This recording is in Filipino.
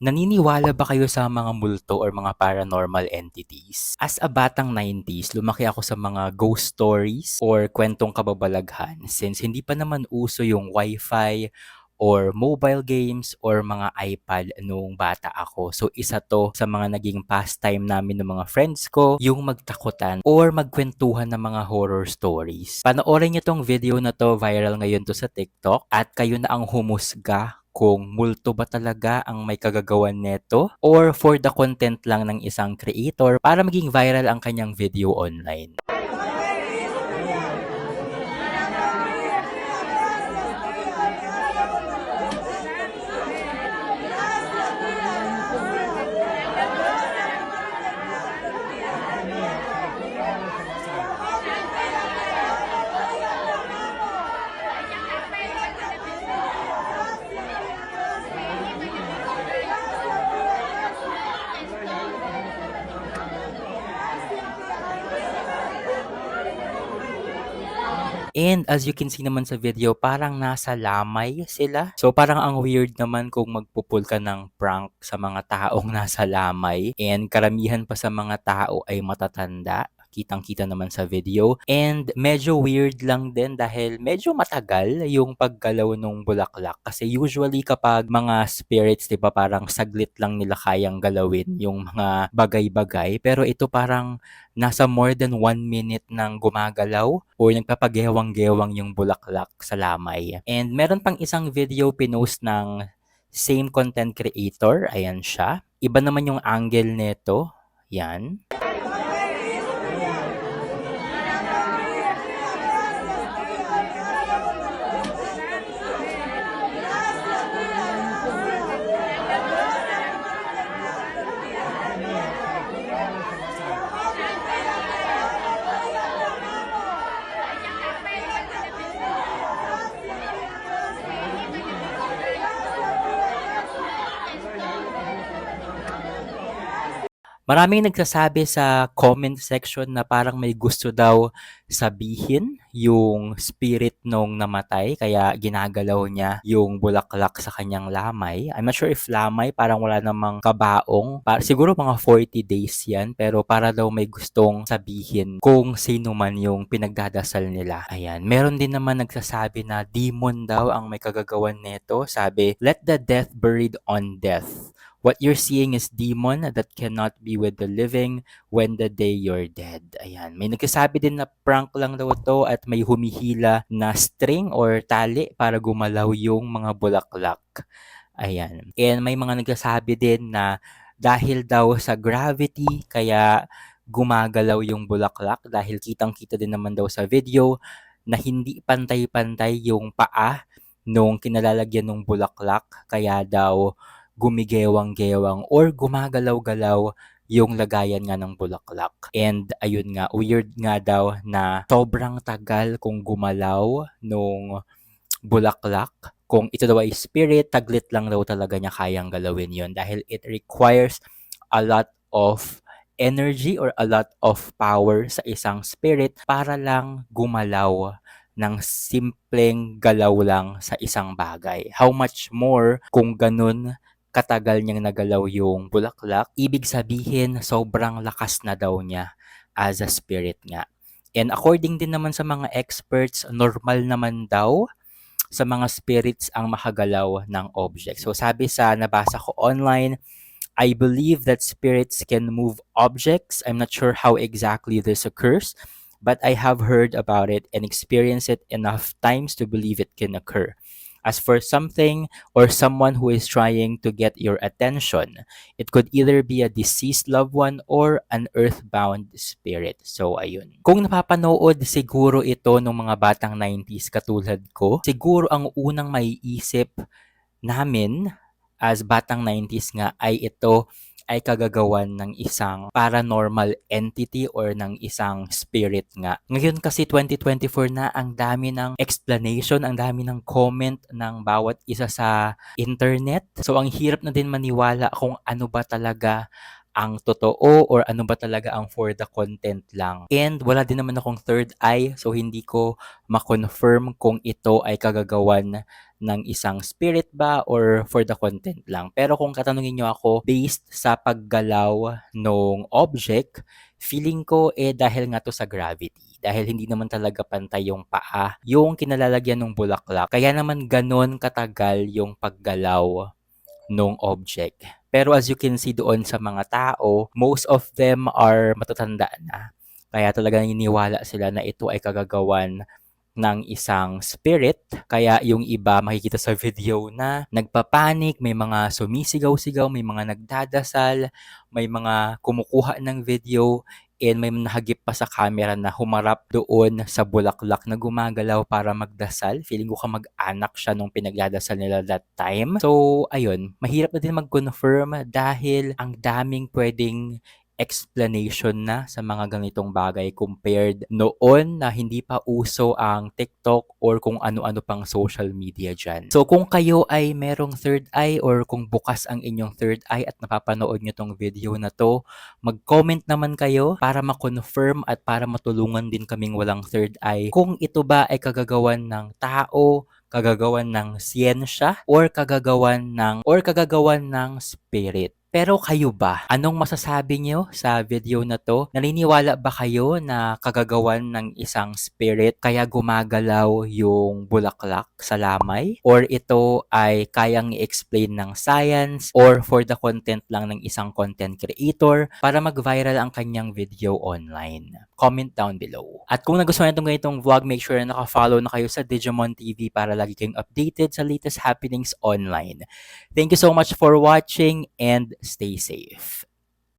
Naniniwala ba kayo sa mga multo or mga paranormal entities? As a batang 90s, lumaki ako sa mga ghost stories or kwentong kababalaghan since hindi pa naman uso yung wifi or mobile games or mga iPad nung bata ako. So isa to sa mga naging pastime namin ng mga friends ko, yung magtakutan or magkwentuhan ng mga horror stories. Panoorin niyo tong video na to, viral ngayon to sa TikTok at kayo na ang humusga kung multo ba talaga ang may kagagawan neto or for the content lang ng isang creator para maging viral ang kanyang video online. And as you can see naman sa video, parang nasa lamay sila. So parang ang weird naman kung magpupul ka ng prank sa mga taong nasa lamay. And karamihan pa sa mga tao ay matatanda. Kitang-kita naman sa video. And medyo weird lang din dahil medyo matagal yung paggalaw ng bulaklak. Kasi usually kapag mga spirits, di ba, parang saglit lang nila kayang galawin yung mga bagay-bagay. Pero ito parang nasa more than one minute nang gumagalaw or nagpapagewang-gewang yung bulaklak sa lamay. And meron pang isang video pinost ng same content creator. Ayan siya. Iba naman yung angle nito. Yan. Maraming nagsasabi sa comment section na parang may gusto daw sabihin yung spirit nung namatay kaya ginagalaw niya yung bulaklak sa kanyang lamay. I'm not sure if lamay parang wala namang kabaong. Para, siguro mga 40 days yan pero para daw may gustong sabihin kung sino man yung pinagdadasal nila. Ayan. Meron din naman nagsasabi na demon daw ang may kagagawan nito. Sabi, let the death buried on death. What you're seeing is demon that cannot be with the living when the day you're dead. Ayan. May nagsasabi din na prank lang daw to at may humihila na string or tali para gumalaw yung mga bulaklak. Ayan. And may mga nagsasabi din na dahil daw sa gravity kaya gumagalaw yung bulaklak dahil kitang-kita din naman daw sa video na hindi pantay-pantay yung paa nung kinalalagyan ng bulaklak kaya daw gumigewang-gewang or gumagalaw-galaw yung lagayan nga ng bulaklak. And ayun nga, weird nga daw na sobrang tagal kung gumalaw nung bulaklak. Kung ito daw ay spirit, taglit lang daw talaga niya kayang galawin yon dahil it requires a lot of energy or a lot of power sa isang spirit para lang gumalaw ng simpleng galaw lang sa isang bagay. How much more kung ganun katagal niyang nagalaw yung bulaklak, ibig sabihin sobrang lakas na daw niya as a spirit nga. And according din naman sa mga experts, normal naman daw sa mga spirits ang makagalaw ng object. So sabi sa nabasa ko online, I believe that spirits can move objects. I'm not sure how exactly this occurs, but I have heard about it and experienced it enough times to believe it can occur. As for something or someone who is trying to get your attention, it could either be a deceased loved one or an earthbound spirit. So, ayun. Kung napapanood siguro ito ng mga batang 90s katulad ko, siguro ang unang maiisip namin as batang 90s nga ay ito ay kagagawan ng isang paranormal entity or ng isang spirit nga. Ngayon kasi 2024 na ang dami ng explanation, ang dami ng comment ng bawat isa sa internet. So ang hirap na din maniwala kung ano ba talaga ang totoo or ano ba talaga ang for the content lang. And wala din naman akong third eye so hindi ko ma-confirm kung ito ay kagagawan ng isang spirit ba or for the content lang. Pero kung katanungin nyo ako based sa paggalaw ng object, feeling ko eh dahil nga to sa gravity. Dahil hindi naman talaga pantay yung paa, yung kinalalagyan ng bulaklak. Kaya naman ganon katagal yung paggalaw ng object. Pero as you can see doon sa mga tao, most of them are matatanda na. Kaya talaga naniniwala sila na ito ay kagagawan ng isang spirit. Kaya yung iba makikita sa video na nagpapanik, may mga sumisigaw-sigaw, may mga nagdadasal, may mga kumukuha ng video, and may nahagip pa sa camera na humarap doon sa bulaklak na gumagalaw para magdasal. Feeling ko ka mag-anak siya nung pinagdadasal nila that time. So, ayun, mahirap na din mag-confirm dahil ang daming pwedeng explanation na sa mga ganitong bagay compared noon na hindi pa uso ang TikTok or kung ano-ano pang social media dyan. So kung kayo ay merong third eye or kung bukas ang inyong third eye at napapanood nyo tong video na to, mag-comment naman kayo para ma-confirm at para matulungan din kaming walang third eye kung ito ba ay kagagawan ng tao, kagagawan ng siyensya or kagagawan ng or kagagawan ng spirit. Pero kayo ba? Anong masasabi nyo sa video na to? Naniniwala ba kayo na kagagawan ng isang spirit kaya gumagalaw yung bulaklak sa lamay? Or ito ay kayang i-explain ng science or for the content lang ng isang content creator para mag-viral ang kanyang video online? Comment down below. At kung nagustuhan itong ganitong vlog, make sure na naka-follow na kayo sa Digimon TV para lagi kayong updated sa latest happenings online. Thank you so much for watching and stay safe.